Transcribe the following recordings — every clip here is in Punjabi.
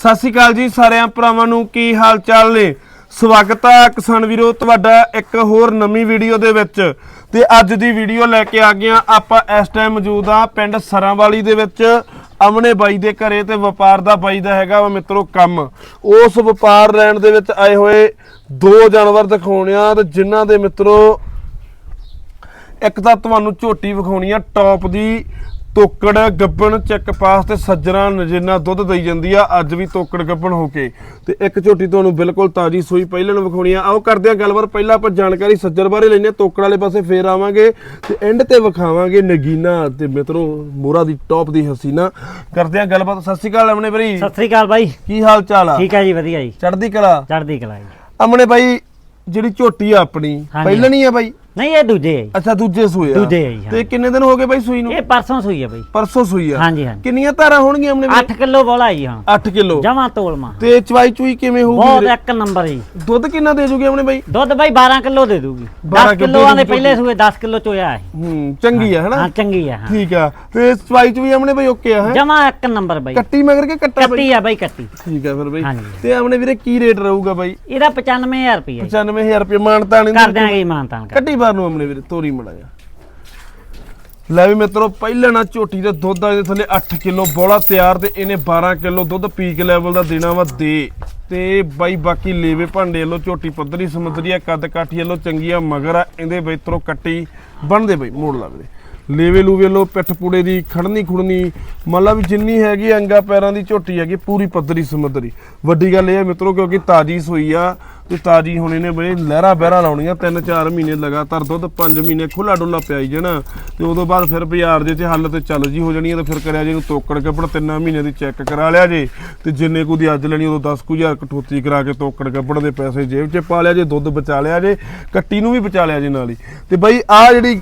ਸਤਿ ਸ਼੍ਰੀ ਅਕਾਲ ਜੀ ਸਾਰਿਆਂ ਭਰਾਵਾਂ ਨੂੰ ਕੀ ਹਾਲ ਚਾਲ ਨੇ? ਸਵਾਗਤ ਹੈ ਕਿਸਾਨ ਵੀਰੋ, ਤੁਹਾਡਾ ਇੱਕ ਹੋਰ ਨਵੀਂ ਵੀਡੀਓ ਦੇ ਵਿੱਚ। ਤੇ ਅੱਜ ਦੀ ਵੀਡੀਓ ਲੈ ਕੇ ਆ ਗਏ ਹਾਂ ਆਪਾਂ, ਇਸ ਟਾਈਮ ਮੌਜੂਦ ਆ ਪਿੰਡ ਸਰਾਂਵਾਲੀ ਦੇ ਵਿੱਚ। ਅਮਨੇ ਬਾਈ ਦੇ ਘਰੇ ਤੇ ਵਪਾਰ ਦਾ ਬਾਈ ਦਾ ਹੈਗਾ ਵਾ ਮਿੱਤਰੋ ਕੰਮ। ਉਸ ਵਪਾਰ ਲੈਣ ਦੇ ਵਿੱਚ ਆਏ ਹੋਏ ਦੋ ਜਾਨਵਰ ਦਿਖਾਉਣੇ ਆ ਤੇ ਜਿਨ੍ਹਾਂ ਦੇ ਮਿੱਤਰੋ, ਇੱਕ ਤਾਂ ਤੁਹਾਨੂੰ ਝੋਟੀ ਵਿਖਾਉਣੀ ਆ ਟੌਪ ਦੀ ਤੋਕੜ ਗੱਬਣ ਚੱਕ ਪਾਸ ਤੇ ਸੱਜਣਾ ਨਜਿਨਾ ਦੁੱਧ ਦਈ ਜਾਂਦੀ ਆ ਅੱਜ ਵੀ ਤੋਕੜ ਗੱਬਣ ਹੋ ਕੇ। ਤੇ ਇੱਕ ਝੋਟੀ ਤੁਹਾਨੂੰ ਬਿਲਕੁਲ ਤਾਜੀ ਸੂਈ ਪਹਿਲਾਂ ਨੂੰ ਵਿਖਾਉਣੀ ਆ। ਆਓ ਕਰਦੇ ਆ ਗੱਲਬਾਤ ਪਹਿਲਾਂ ਆਪਾਂ ਜਾਣਕਾਰੀ ਸੱਜਰ ਬਾਰੇ ਲੈਣੇ ਆ ਤੋਕੜ ਵਾਲੇ ਪਾਸੇ ਫੇਰ ਆਵਾਂਗੇ ਤੇ ਐਂਡ ਤੇ ਵਿਖਾਵਾਂਗੇ ਨਗੀਨਾ ਤੇ ਮਿੱਤਰੋ ਮੋਰਾ ਦੀ ਟੌਪ ਦੀ ਹਸੀਨਾ। ਕਰਦੇ ਆ ਗੱਲਬਾਤ ਸਤਿ ਸ਼੍ਰੀ ਅਕਾਲ ਅਮਨੇ ਭਾਈ। ਸਤਿ ਸ੍ਰੀ ਅਕਾਲ ਬਾਈ। ਕੀ ਹਾਲ ਚਾਲ ਆ? ਠੀਕ ਹੈ ਜੀ ਵਧੀਆ ਜੀ। ਚੜ੍ਹਦੀ ਕਲਾ? ਚੜ੍ਹਦੀ ਕਲਾ ਜੀ। ਅਮਨੇ ਭਾਈ ਜਿਹੜੀ ਝੋਟੀ ਆ ਆਪਣੀ। ਪਹਿਲਾਂ ਨਹੀਂ ਆ ਬਾਈ? ਨਹੀਂ ਇਹ ਦੂਜੇ ਹੈ ਜੀ। ਅੱਛਾ ਦੂਜੇ ਸੂਏ ਆ। ਦੂਜੇ ਆ ਜੀ, ਹਾਂ। ਤੇ ਕਿੰਨੇ ਦਿਨ ਹੋ ਗਏ ਬਾਈ ਸੂਈ ਨੂੰ? ਇਹ ਪਰਸੋਂ ਸੂਈ ਹੈ ਬਾਈ। ਪਰਸੋਂ ਸੂਈ ਆ। ਹਾਂਜੀ ਹਾਂਜੀ। ਕਿੰਨੀਆਂ ਧਾਰਾਂ ਹੋਣਗੀਆਂ ਆਪਣੇ 8 ਕਿਲੋ ਬੋਲਾ ਜੀ ਹਾਂ। 8 ਕਿਲੋ। ਜਮਾ ਤੋਲ ਮਾ। ਤੇ ਚਵਾਈ ਚੂਈ ਕਿਵੇਂ ਬਹੁਤ ਹੋਊਗੀ ਇੱਕ ਨੰਬਰ ਜੀ। ਦੁੱਧ ਕਿੰਨਾ ਦੇ ਜੂਗੇ ਆਪਣੇ ਬਾਈ? ਦੁੱਧ ਬਾਈ 12 ਕਿਲੋ ਦੇ ਦੂਗੀ। 12 10 ਕਿੱਲੋ ਕਿਲੋਆਂ ਦੇ ਦੀ ਪਹਿਲੇ ਸੂਏ 10 ਕਿਲੋ ਚੋਇਆ ਹੈ ਹੂੰ ਚੰਗੀ ਆ ਹਾਂ ਹਨਾ? ਚੰਗੀ ਹਾਂ। ਠੀਕ ਆ। ਤੇ ਚਵਾਈ ਚ ਵੀ ਆਪਣੇ ਬਾਈ ਓਕੇ ਆ ਹੈ? ਜਮਾ ਇੱਕ ਨੰਬਰ ਬਾਈ। ਕੱਟੀ ਮਗਰ ਕੇ ਕੱਟਾ ਬਾਈ? ਕੱਟੀ ਆ ਬਾਈ ਕੱਟੀ। ਠੀਕ ਆ ਫਿਰ ਬਾਈ। ਹਾਂਜੀ। ਤੇ ਆਪਣੇ ਵੀਰੇ ਕੀ ਰੇਟ ਰਹੂਗਾ ਬਾਈ? ਇਹਦਾ 95000 ਰੁਪਏ 95000 ਰੁਪਏ ਮਾਨਤਾ ਨਹੀਂ ਕਰ ਦਿਆਂਗੇ ਇਮਾਨਤਾਨ ਕਰ ਕੱਟੀ ਬਾਰ ਨੂੰ ਆਪਣੇ ਵੀਰੇ ਤੋਰੀ ਮੜਾ ਜਾ ਲੈ ਵੀ ਮਿੱਤਰੋ, ਪਹਿਲਾਂ ਨਾ ਝੋਟੀ ਦੇ ਦੁੱਧ ਆ ਇਹਦੇ ਥੱਲੇ 8 ਕਿਲੋ ਬੋਲਾ ਤਿਆਰ ਤੇ ਇਹਨੇ 12 ਕਿਲੋ ਦੁੱਧ ਪੀਕ ਲੈਵਲ ਦਾ ਦੇਣਾ ਵਾ ਦੇ। ਤੇ ਬਾਈ ਬਾਕੀ ਲੇਵੇ ਭਾਂਡੇ ਵੱਲੋਂ ਝੋਟੀ ਪੱਧਰੀ ਸਮੁੰਦਰੀ ਆ, ਕੱਦ ਕਾਠੀ ਵੱਲੋਂ ਚੰਗੀ ਮਗਰ ਆ, ਇਹਦੇ ਵਿੱਚੋਂ ਕੱਟੀ ਬਣਦੇ ਬਈ, ਮੋੜ ਲੱਗਦੇ ਲੇਵੇ ਲੂਵੇ ਵੱਲੋਂ ਪਿੱਠ ਪੂੜੇ ਦੀ ਖੜਨੀ ਖੁੜਨੀ ਮਤਲਬ ਵੀ ਜਿੰਨੀ ਹੈਗੀ ਅੰਗਾ ਪੈਰਾਂ ਦੀ ਝੋਟੀ ਹੈਗੀ, ਪੂਰੀ ਪੱਧਰੀ ਸਮੁੰਦਰੀ। ਵੱਡੀ ਗੱਲ ਇਹ ਹੈ ਮਿੱਤਰੋ, ਕਿਉਂਕਿ ਤਾਜੀ ਸੋਈ ਆ, ਤੇ ਤਾਜੀ ਹੋਣੀ ਨੇ ਬਈ ਲਹਿਰਾ ਬਹਿਰਾ ਲਾਉਣੀਆਂ 3-4 ਮਹੀਨੇ ਲਗਾਤਾਰ ਦੁੱਧ 5 ਮਹੀਨੇ ਖੁੱਲਾ ਡੁੱਲਾ ਪਿਆਈ ਜਾਣਾ, ਤੇ ਉਦੋਂ ਬਾਅਦ ਫਿਰ ਬਾਜ਼ਾਰ ਦੇ ਚ ਹੱਲ ਤੇ ਚੱਲ ਜੀ ਹੋ ਜਾਣੀ ਆ, ਤੇ ਫਿਰ ਕਰਿਆ ਜੀ ਇਹਨੂੰ ਤੋਕੜ ਕੱਪੜ ਤਿੰਨਾਂ ਮਹੀਨੇ ਦੀ ਚੈੱਕ ਕਰਾ ਲਿਆ ਜੇ, ਤੇ ਜਿੰਨੇ ਕੁ ਦੀ ਅੱਜ ਲੈਣੀ, ਉਦੋਂ 10000 ਕਠੋਤੀ ਕਰਾ ਕੇ ਤੋਕੜ ਕੱਪੜ ਦੇ ਪੈਸੇ ਜੇਬ 'ਚ ਪਾ ਲਿਆ ਜੇ, ਦੁੱਧ ਬਚਾ ਲਿਆ ਜੇ, ਕੱਟੀ ਨੂੰ ਵੀ ਬਚਾ ਲਿਆ ਜੇ ਨਾਲ ਹੀ। ਤੇ ਬਈ ਆ ਜਿਹੜੀ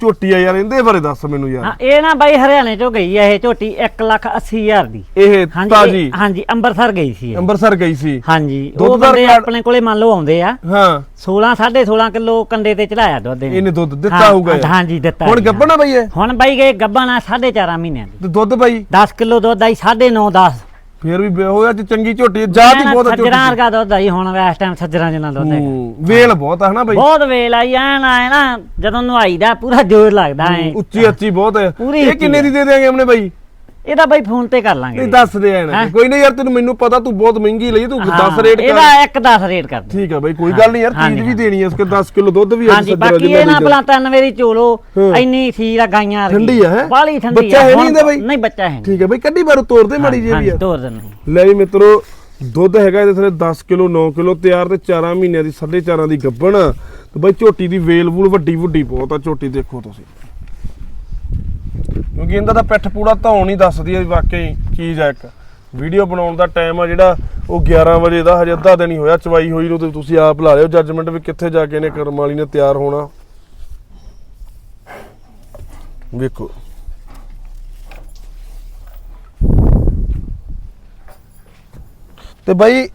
ਝੋਟੀ ਆ ਯਾਰ, ਇਹਦੇ ਬਾਰੇ ਦੱਸ ਮੈਨੂੰ ਯਾਰ। ਹਾਂ ਇਹ ਨਾ ਬਾਈ ਹਰਿਆਣੇ ਚੋਂ ਗਈ ਹੈ ਇਹ ਝੋਟੀ 180000 ਦੀ। ਇਹ ਤਾਜੀ? ਇਹ- ਹਾਂਜੀ ਅੰਮ੍ਰਿਤਸਰ ਗਈ ਸੀ ਇਹ। ਅੰਮ੍ਰਿਤਸਰ ਗਈ ਸੀ। ਹਾਂਜੀ ਦੁੱਧ ਉਹ ਬੰਦੇ ਆਪਣੇ ਕੋਲੇ ਮੰਨ ਲਓ ਆਉਂਦੇ ਆ। ਹਾਂ। 16 16.5 ਕਿਲੋ ਕੰਡੇ ਤੇ ਚੜਾਇਆ ਦੁੱਧ ਇਹਨੇ। ਦੁੱਧ ਦਿੱਤਾ ਹੋਊਗਾ। ਹਾਂਜੀ ਦਿੱਤਾ ਹੁਣ ਗੱਬਣਾ ਬਈ ਇਹ? ਹੁਣ ਬਾਈ ਗਏ ਗੱਬਾਂ ਨਾਲ 4.5 ਮਹੀਨਿਆਂ ਦੀ। ਦੁੱਧ ਬਈ? 10 ਕਿਲੋ ਦੁੱਧ ਆਈ 9.5 10 ਫੇਰ ਵੀ ਬੇ- ਹੋਇਆ ਚ ਚੰਗੀ ਝੋਟੀ ਜਾਤ ਹੀ ਬਹੁਤ ਆ ਝੋਟੀ। ਸੱਜਰਾਂ ਦੀ। ਵਰਗਾ ਦੁੱਧ ਆਈ ਹੁਣ ਇਸ ਟਾਈਮ ਸੱਜਰਾਂ ਜਿੰਨਾ ਦੁੱਧ ਹੈ ਹੂੰ, ਵੇਲ ਬਹੁਤ ਆ ਹਨਾ ਬਈ। ਬਹੁਤ ਵੇਲ ਆਈ ਐਨ ਆਏ ਨਾ ਜਦੋਂ ਨਵਾਈਦਾ ਪੂਰਾ ਜ਼ੋਰ ਲੱਗਦਾ ਹੈ ਉੱਚੀ ਉੱਚੀ ਬਹੁਤ ਹੈ ਪੂਰੀ ਇਹ ਉੱਚੀ ਕਿੰਨੇ। ਦੀ ਦੇ ਦੇਾਂਗੇ ਆਪਣੇ ਬਾਈ? ਇਹਦਾ ਬਾਈ ਫੋਨ ਤੇ ਕਰ ਲਾਂਗੇ। ਨਹੀਂ ਦੱਸ ਦੇ ਐਨ। ਹੈਂ? ਕੋਈ ਨਹੀਂ ਯਾਰ ਤੈਨੂੰ ਮੈਨੂੰ ਪਤਾ ਤੂੰ ਬਹੁਤ ਮਹਿੰਗੀ ਲਈ ਤੂੰ 10 ਰੇਟ ਕਰ। ਇਹਦਾ ਇੱਕ 10 ਰੇਟ ਕਰ ਦੇ। ਠੀਕ ਹੈ ਬਾਈ ਕੋਈ ਗੱਲ ਨਹੀਂ ਯਾਰ ਚੀਜ਼ ਵੀ ਦੇਣੀ ਹੈ ਇਸਕੇ 10 ਕਿਲੋ ਦੁੱਧ ਵੀ ਹਾਂਜੀ ਬਾਕੀ ਇਹ ਨਾ ਭਲਾ 93 ਦੀ ਚੋਲੋ। ਇੰਨੀ ਖੀਰ ਆ ਗਾਈਆਂ। ਠੰਡੀ ਹੈਂ? ਬਾਹਲੀ ਠੰਡੀ ਬੱਚਾ ਹੈ ਨਹੀਂ ਇਹਦਾ ਬਾਈ? ਨਹੀਂ ਬੱਚਾ ਹੈ ਠੀਕ ਹੈ ਬਾਈ ਕੱਢੀ ਬਾਰੂ ਤੋੜਦੇ ਮਾੜੀ ਜਿਹੀ ਵੀ ਆ। ਤੋਰ ਦਿੰਦੇ ਲੈ ਵੀ ਮਿੱਤਰੋ ਦੁੱਧ ਹੈਗਾ ਇਹਦੇ ਥੱਲੇ 10 ਕਿਲੋ 9 ਕਿਲੋ ਤਿਆਰ ਤੇ 4 ਮਹੀਨਿਆਂ ਦੀ 4.5 ਦੀ ਗੱਬਣ। ਤੇ ਬਾਈ ਝੋਟੀ ਦੀ ਵੇਲ ਵੂਲ ਵੱਡੀ ਵੱਡੀ ਬਹੁਤ ਆ ਝੋਟੀ ਦੇਖੋ ਤੁਸੀਂ। ਕਿਉਂਕਿ ਇਹਦਾ ਤਾਂ ਪਿੱਠ ਪੂੜਾ ਧੌਣ ਹੀ ਦੱਸਦੀ ਹੈ ਵੀ ਵਾਕਈ ਚੀਜ਼ ਆ ਇੱਕ। ਵੀਡੀਓ ਬਣਾਉਣ ਦਾ ਟਾਈਮ ਆ ਜਿਹੜਾ, ਉਹ 11 ਵਜੇ ਦਾ, ਹਜੇ ਅੱਧਾ ਦਿਨ ਹੀ ਹੋਇਆ, ਚਵਾਈ ਹੋਈ ਨੂੰ ਤੇ ਤੁਸੀਂ ਆਪ ਲਾ ਲਿਓ। ਜੱਜਮੈਂਟ ਵੀ ਕਿੱਥੇ ਜਾ ਕੇ ਇਹਨੇ ਕਰਮ ਵਾਲੀ ਨੇ ਤਿਆਰ ਹੋਣਾ। ਵੇਖੋ। ਤੇ ਬਾਈ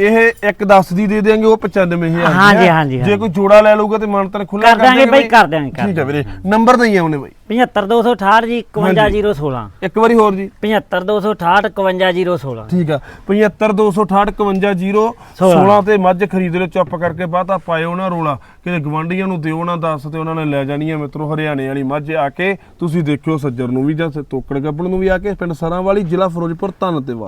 ਇਹ ਇੱਕ 10 ਦੀ ਦੇ ਦੇਾਂਗੇ ਉਹ 95000 ਦੀ ਹਾਂਜੀ, ਹੈ। ਹਾਂਜੀ, ਜੇ ਹਾਂਜੀ। ਕੋਈ ਜੋੜਾ ਲੈ ਲਊਗਾ ਤੇ ਮਨਤਨ ਖੁੱਲਾ ਕਰ ਦਿਆਂਗੇ ਬਾਈ, ਕਰ ਕਰ ਠੀਕ ਹੈ ਵੀਰੇ ਨੰਬਰ ਨਹੀਂ ਆਉਣੇ ਬਾਈ। 75268 ਜੀ 51016 ਇੱਕ ਵਾਰੀ ਹੋਰ ਜੀ। 75268 51016 ਠੀਕ ਆ 75268510 16 ਤੇ ਮੱਝ ਖਰੀਦ ਲਿਓ ਚੁੱਪ ਕਰਕੇ ਬਾਤਾ ਪਾਇਓ ਨਾ ਰੋਲਾ। ਕਿਤੇ ਗਵਾਂਢੀਆਂ ਨੂੰ ਦਿਓ ਨਾ ਦੱਸ ਤੇ ਉਹਨਾਂ ਨੇ ਲੈ ਜਾਣੀ ਆ ਮਿੱਤਰੋ ਹਰਿਆਣੇ ਵਾਲੀ ਮੱਝ ਆ ਕੇ। ਤੁਸੀਂ ਦੇਖਿਓ ਸੱਜਰ ਨੂੰ ਵੀ ਜਾਂ ਤੋਕੜ ਗੱਬਣ ਨੂੰ ਵੀ ਆ ਕੇ ਪਿੰਡ ਸਰਾਂ ਵਾਲੀ ਜ਼ਿਲ੍ਹਾ ਫਿਰੋਜ਼ਪੁਰ ਧੰਨ ਤੇ ਵਾ